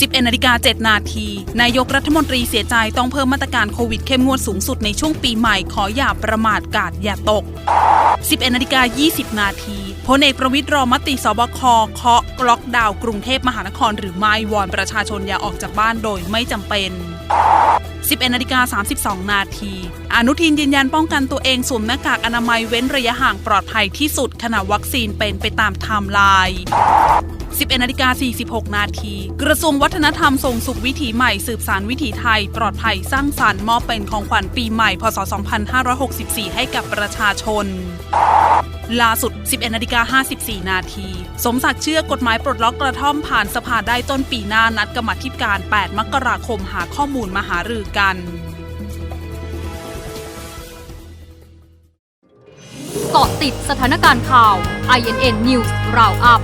11นาฬิกา7นาทีนายกรัฐมนตรีเสียใจต้องเพิ่มมาตรการโควิดเข้มงวดสูงสุดในช่วงปีใหม่ขออย่าประมาทกาดอย่าตก 11นาฬิกา20 นาทีพลเอกประวิตรรอมติสบคเคาะล็อกดาวน์กรุงเทพมหานครหรือไม่วอนประชาชนอย่าออกจากบ้านโดยไม่จำเป็น 11นาฬิกา32 นาที อนุทินยืนยันป้องกันตัวเองสวมหน้ากากอนามัยเว้นระยะห่างปลอดภัยที่สุดขณะวัคซีนเป็นไปตามไทม์ไลน์ 11นาฬิกา46 นาที กระทรวงวัฒนธรรมส่งสุขวิถีใหม่สืบสารวิถีไทย ปลอดภัยสร้างสรรค์มอบเป็นของขวัญปีใหม่ พศ 2564 ให้กับประชาชนล่าสุด 11นาฬิกา54 นาที สมศักดิ์เชื่อกฎหมายปลดล็อกกระท่อมผ่านสภาได้ต้นปีหน้านัดกรรมธิการ 8 มกราคมหาข้อมูลมาหารือกัน เกาะติดสถานการณ์ข่าว INN News Roundup